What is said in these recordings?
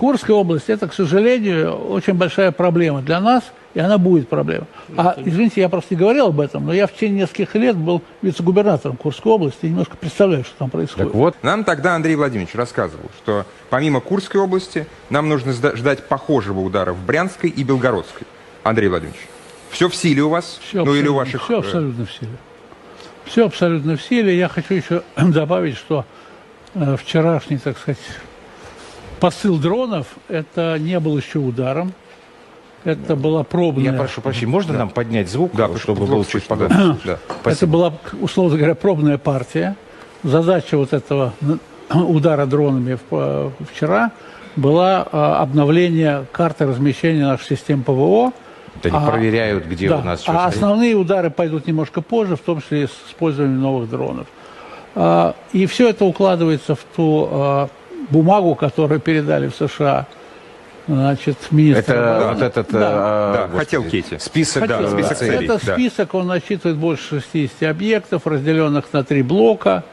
Курская область, это, к сожалению, очень большая проблема для нас, и она будет проблема. А, извините, я просто не говорил об этом, но я в течение нескольких лет был вице-губернатором Курской области, и немножко представляю, что там происходит. Так вот, Нам тогда Андрей Владимирович рассказывал, что помимо Курской области нам нужно ждать похожего удара в Брянской и Белгородской. Андрей Владимирович, все в силе у вас? Все ну или у ваших... Все э, абсолютно в силе. Все абсолютно в силе. Я хочу еще добавить, что э, вчерашний, так сказать, посыл дронов, это не был еще ударом. Это была пробная... я прошу прощения, можно нам поднять звук, Да, чтобы что был плохо чуть погромче? да. Да. Это Спасибо. была, условно говоря, пробная партия. Задача вот этого н- удара дронами э, вчера была э, обновление карты размещения наших систем ПВО. Вот они А, проверяют, где Да. у нас а стоит. основные удары пойдут немножко позже, в том числе и с использованием новых дронов. И все это укладывается в ту бумагу, которую передали в США значит, министр Это обороны. вот этот... Да. а, Да, господи, хотелки эти. Список, Да, э, список целей. целей. Это да. список, он насчитывает больше 60 объектов, разделенных на три блока.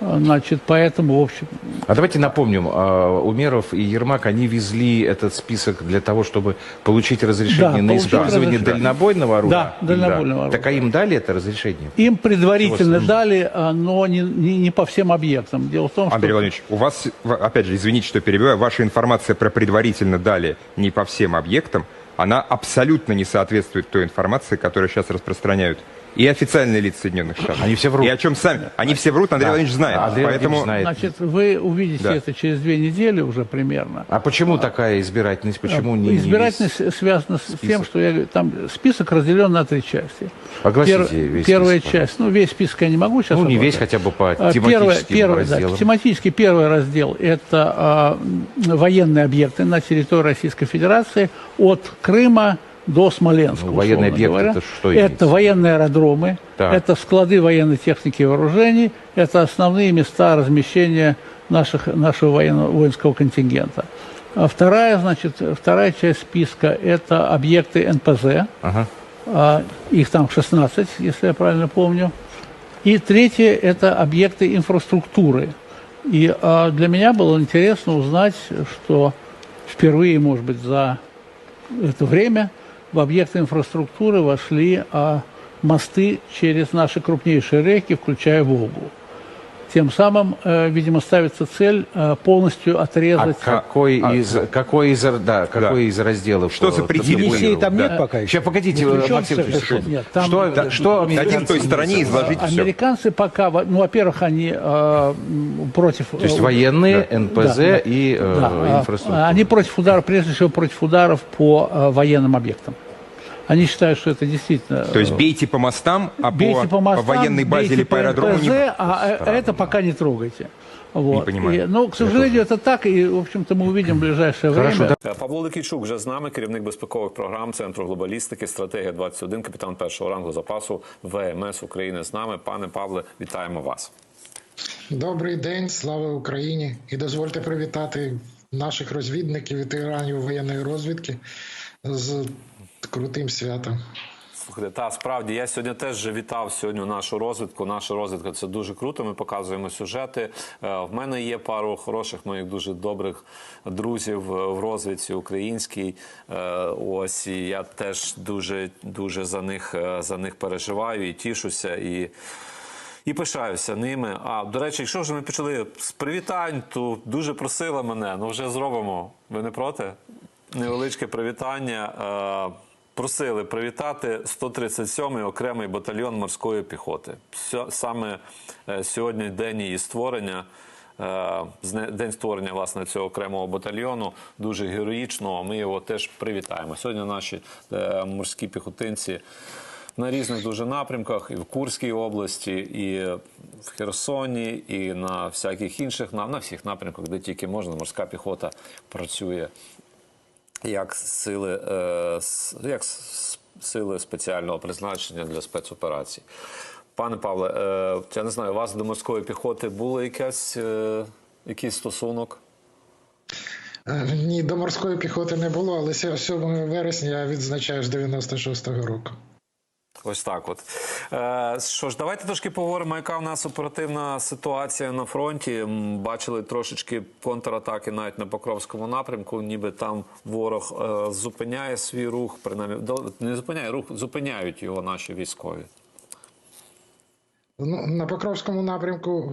Значит, поэтому, в общем, А давайте напомним, а, Умеров и Ермак, они везли этот список для того, чтобы получить разрешение Да, на использование разрешение. дальнобойного оружия? Да, дальнобойного оружия. Так а им дали это разрешение? им предварительно Чего дали, а, но не, не, не по всем объектам. Дело в том, Андрей что... Владимирович, у вас, опять же, извините, что перебиваю, ваша информация про предварительно дали не по всем объектам, она абсолютно не соответствует той информации, которую сейчас распространяют и официальные лица Соединенных Штатов. Они все врут. И о чем сами. Они все врут, Андрей Да. Владимирович знает. Андрей поэтому... Владимирович знает. Значит, вы увидите Да. это через две недели уже примерно. А почему такая избирательность? Почему не, не Избирательность весь? связана с тем, что я говорю, там список разделен на три части. Огласите весь первая список, часть, ну весь список я не могу сейчас. Ну, не весь, оглашать. хотя бы по А, тематическим первое, да, разделам. тематический первый раздел – это а, военные объекты на территории Российской Федерации от Крыма до Смоленска. Ну, военный условно объект говоря. это что имеется? Это военные аэродромы, Так. это склады военной техники и вооружений, это основные места размещения наших, нашего военного, воинского контингента. А вторая, значит, вторая часть списка – это объекты НПЗ. Ага. А, их там 16, если я правильно помню. И третье – это объекты инфраструктуры. И а, для меня было интересно узнать, что впервые, может быть, за это время в объекты инфраструктуры вошли а, мосты через наши крупнейшие реки, включая Волгу. Тем самым, э, видимо, ставится цель э, полностью А отрезать... какой А, из какой из да какой из разделов? Что э, запретили? табуировал? Енисей там Да. нет пока еще? Сейчас погодите, э, чем Максим секунду. Нет, там- что, Да, что Дадим американцы той стороне изложить все. Американцы пока, ну, во-первых, они э, против... То есть военные, НПЗ и э, Да, а, инфраструктура. Они против ударов, прежде всего против ударов по э, военным объектам. Они считают, что это действительно... То есть э, бейте по мостам, а бейте по, по мостам, военной базе бейте или по аэродрому НПЗ, не... а э, это пока не трогайте. Вот. понимаю. И, ну, к сожалению, это так, и, в общем-то, мы увидим в ближайшее Хорошо, время. да. Е, Павло Ликійчук вже з нами, керівник безпекових програм Центру глобалістики, стратегія 21, капітан першого рангу запасу ВМС України з нами. Пане Павле, вітаємо вас. Добрий день, слава Україні! І дозвольте привітати наших розвідників, ветеранів воєнної розвідки з крутим святом. Слухайте, та справді я сьогодні теж вітав сьогодні нашу розвідку. Наша розвідка це дуже круто. Ми показуємо сюжети. Е, В мене є пару хороших моїх дуже добрих друзів е, в розвідці українській. Е, Ось і я теж дуже дуже за них за них переживаю і тішуся і. І пишаюся ними. А до речі, якщо вже ми почали з привітань, то дуже просили мене. Ну вже зробимо. Ви не проти? Невеличке привітання. Просили привітати 137-й окремий батальйон морської піхоти. Саме е, сьогодні день її створення. е, День створення власне цього окремого батальйону дуже героїчного. Ми його теж привітаємо. Сьогодні наші е, морські піхотинці на різних дуже напрямках, і в Курській області, і в Херсоні, і на всяких інших на, на всіх напрямках, де тільки можна, морська піхота працює як сили, е, як сили спеціального призначення для спецоперацій. Пане Павле, е, я не знаю, у вас до морської піхоти було якесь, е, якийсь стосунок? Ні, до морської піхоти не було, але 7 вересня я відзначаю з 96-го року. Ось так. От е, що ж, давайте трошки поговоримо, яка в нас оперативна ситуація на фронті. Бачили трошечки контратаки навіть на Покровському напрямку, ніби там ворог е, зупиняє свій рух, принаймні не зупиняє рух, зупиняють його наші військові. Ну, на Покровському напрямку,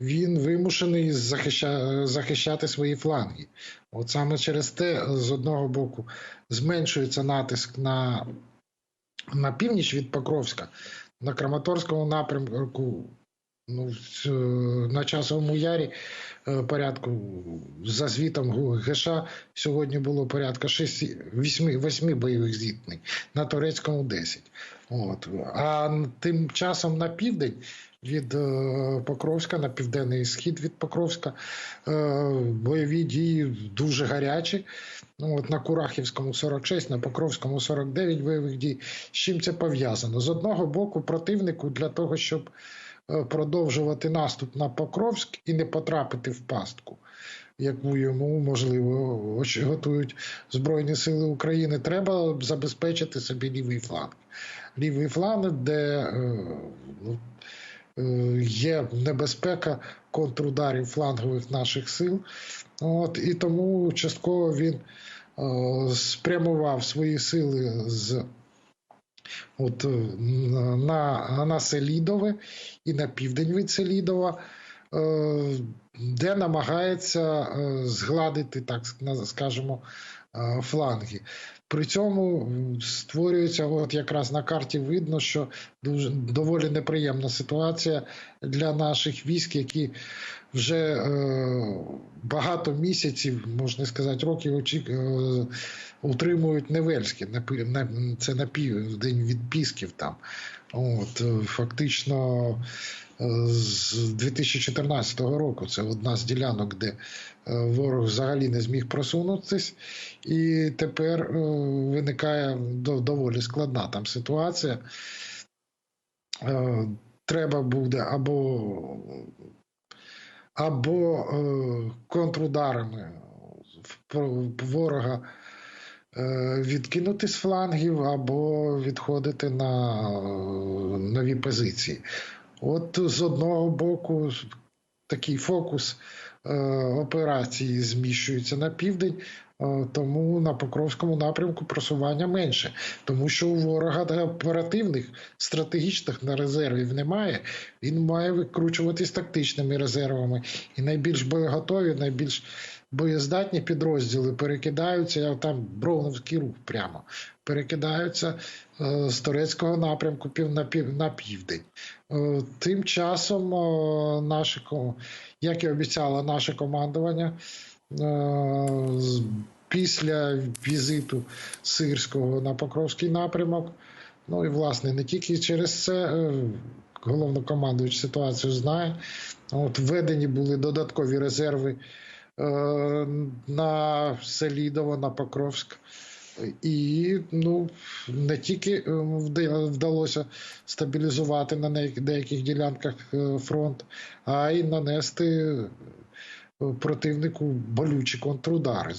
він вимушений захища... захищати свої фланги. От саме через те, з одного боку, зменшується натиск на, на північ від Покровська, на Краматорському напрямку. Ну, на часовому ярі е, порядку за звітом ГШ сьогодні було порядка 6, 8, бойових зіткнень, на турецькому 10. От. А тим часом на південь від е, Покровська, на південний схід від Покровська, е, бойові дії дуже гарячі. Ну, от на Курахівському 46, на Покровському 49 бойових дій. З чим це пов'язано? З одного боку, противнику для того, щоб е, продовжувати наступ на Покровськ і не потрапити в пастку, яку йому можливо готують Збройні Сили України. Треба забезпечити собі лівий фланг. Лівий фланг, де ну, є небезпека контрударів флангових наших сил. От, і тому частково він е, спрямував свої сили з от, е, на, на Селідове і на південь від Селідова, е, де намагається е, згладити, так скажемо, е, фланги. При цьому створюється, от якраз на карті видно, що дуже доволі неприємна ситуація для наших військ, які вже е, багато місяців, можна сказати, років очік, е, утримують Невельське. це на південь від Пісків там. От, е, фактично з 2014 року це одна з ділянок, де е, ворог взагалі не зміг просунутись, і тепер е, виникає доволі складна там ситуація. Е, Треба буде або або контрударами ворога відкинути з флангів, або відходити на нові позиції. От з одного боку такий фокус е, операції зміщується на південь, е, тому на Покровському напрямку просування менше, тому що у ворога оперативних стратегічних на резервів немає. Він має викручуватись тактичними резервами, і найбільш боєготові, найбільш боєздатні підрозділи перекидаються, я там Бровновський рух прямо перекидаються е, з турецького напрямку пів на пів на південь. Е, Тим часом е, наше, як і обіцяло наше командування, після візиту Сирського на Покровський напрямок, ну і власне не тільки через це. Головнокомандуючий ситуацію знає. От введені були додаткові резерви на Селідово, на Покровськ. І ну, не тільки е, вдалося стабілізувати на деяких ділянках е, фронт, а й нанести е, противнику болючі контрудари.